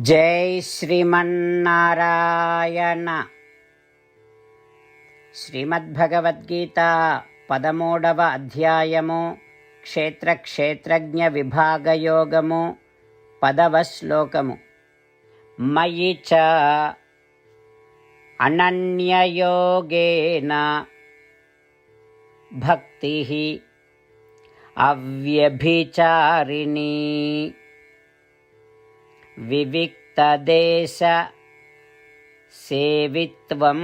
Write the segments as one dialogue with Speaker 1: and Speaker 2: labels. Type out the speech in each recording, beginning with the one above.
Speaker 1: జై శ్రీమన్నారాయణ. శ్రీమద్భగవద్గీత పదమూడవ అధ్యాయము క్షేత్ర క్షేత్రజ్ఞ విభాగయోగము పదవ శ్లోకము. మయి చ అనన్యయోగేన భక్తి అవ్యభిచారిణీ. వివిక్తదేశ సేవిత్వం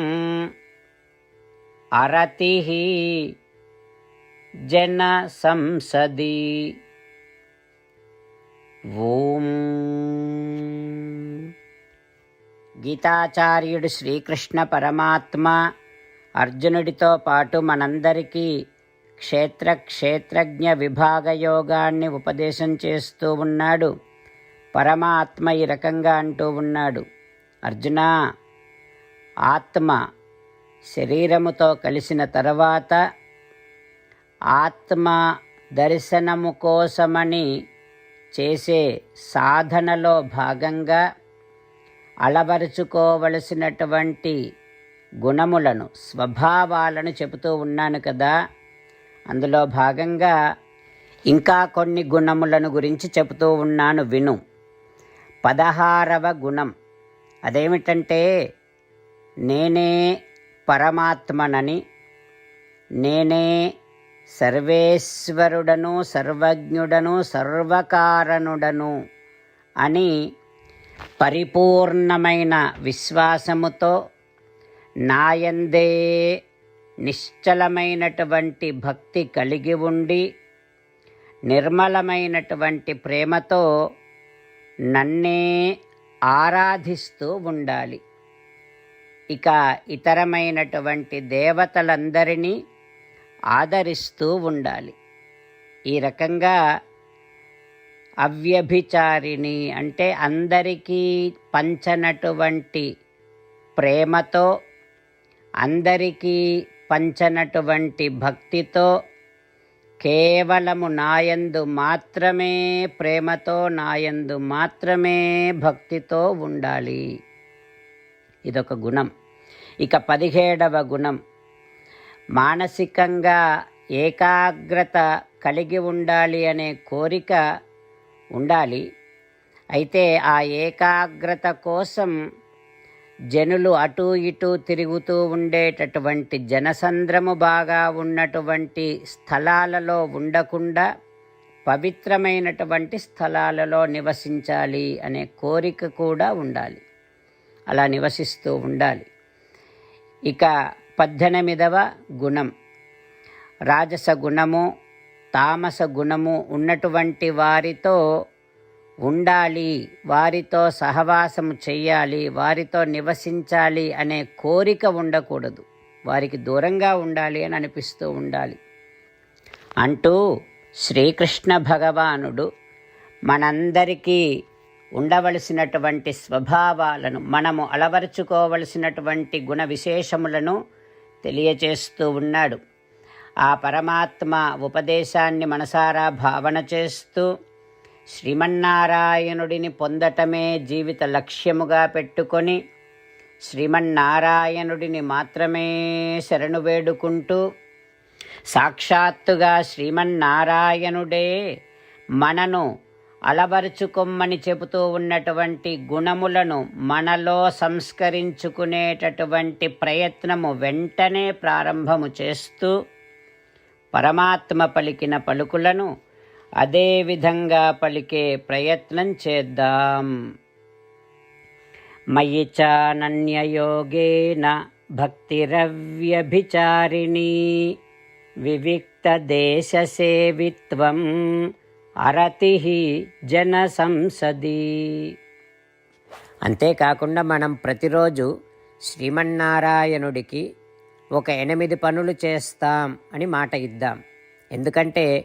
Speaker 1: అరతి జన సంసది ఓం గీతాచార్యుడు శ్రీకృష్ణ పరమాత్మ అర్జునుడితో పాటు మనందరికీ క్షేత్ర క్షేత్రజ్ఞ విభాగ యోగాన్ని ఉపదేశం చేస్తూ ఉన్నాడు. పరమాత్మ ఈ రకంగా అంటూ ఉన్నాడు. అర్జున ఆత్మ శరీరముతో కలిసిన తర్వాత ఆత్మ దర్శనము కోసమని చేసే సాధనలో భాగంగా అలవరుచుకోవలసినటువంటి గుణములను స్వభావాలను చెబుతూ ఉన్నాను కదా. అందులో భాగంగా ఇంకా కొన్ని గుణములను గురించి చెబుతూ ఉన్నాను విను. పదహారవ గుణం. అదేమిటంటే నేనే పరమాత్మనని నేనే సర్వేశ్వరుడను సర్వజ్ఞుడను సర్వకారణుడను అని పరిపూర్ణమైన విశ్వాసముతో నాయందే నిశ్చలమైనటువంటి భక్తి కలిగి ఉండి నిర్మలమైనటువంటి ప్రేమతో నన్నే ఆరాధిస్తూ ఉండాలి. ఇక ఇతరమైనటువంటి దేవతలందరినీ ఆదరిస్తూ ఉండాలి. ఈ రకంగా అవ్యభిచారిణి అంటే అందరికీ పంచనటువంటి ప్రేమతో అందరికీ పంచనటువంటి భక్తితో కేవలము నాయందు మాత్రమే ప్రేమతో నాయందు మాత్రమే భక్తితో ఉండాలి. ఇదొక గుణం. ఇక పదిహేడవ గుణం. మానసికంగా ఏకాగ్రత కలిగి ఉండాలి అనే కోరిక ఉండాలి. అయితే ఆ ఏకాగ్రత కోసం జనులు అటు ఇటు తిరుగుతూ ఉండేటటువంటి జనసంద్రము బాగా ఉన్నటువంటి స్థలాలలో ఉండకుండా పవిత్రమైనటువంటి స్థలాలలో నివసించాలి అనే కోరిక కూడా ఉండాలి. అలా నివసిస్తూ ఉండాలి. ఇక పద్దెనిమిదవ గుణం. రాజస గుణము తామస గుణము ఉన్నటువంటి వారితో ఉండాలి వారితో సహవాసము చేయాలి వారితో నివసించాలి అనే కోరిక ఉండకూడదు. వారికి దూరంగా ఉండాలి అని అనిపిస్తూ ఉండాలి. అంటూ శ్రీకృష్ణ భగవానుడు మనందరికీ ఉండవలసినటువంటి స్వభావాలను మనము అలవరుచుకోవలసినటువంటి గుణ విశేషములను తెలియచేస్తూ ఉన్నాడు. ఆ పరమాత్మ ఉపదేశాన్ని మనసారా భావన చేస్తూ శ్రీమన్నారాయణుడిని పొందటమే జీవిత లక్ష్యముగా పెట్టుకొని శ్రీమన్నారాయణుడిని మాత్రమే శరణు వేడుకుంటూ సాక్షాత్తుగా శ్రీమన్నారాయణుడే మనను అలవరుచుకొమ్మని చెబుతూ ఉన్నటువంటి గుణములను మనలో సంస్కరించుకునేటటువంటి ప్రయత్నము వెంటనే ప్రారంభము చేస్తూ పరమాత్మ పలికిన పలుకులను అదే విధంగా పలికే ప్రయత్నం చేద్దాం. మయి చానన్యయోగేన భక్తిరవ్యభిచారిణీ వివిక్తదేశసేవిత్వం అరతి జన సంసది అంతేకాకుండా మనం ప్రతిరోజు శ్రీమన్నారాయణుడికి ఒక ఎనిమిది పనులు చేస్తాం అని మాట ఇద్దాం. ఎందుకంటే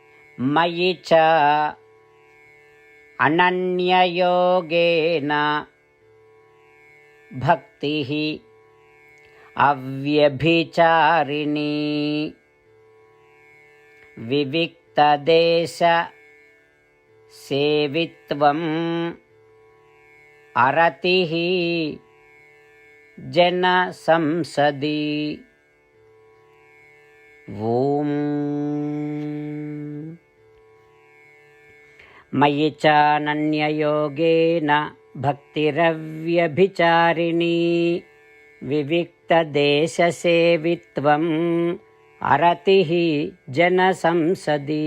Speaker 1: మయి చ అనన్యయోగేన భక్తి అవ్యభిచారిణీ వివిక్తదేశ సేవిత్వం అరతి జన మయి చానన్యయోగేన భక్తిరవ్యభిచారిణీ వివిక్తదేశసేవిత్వం అరతి జన సంసది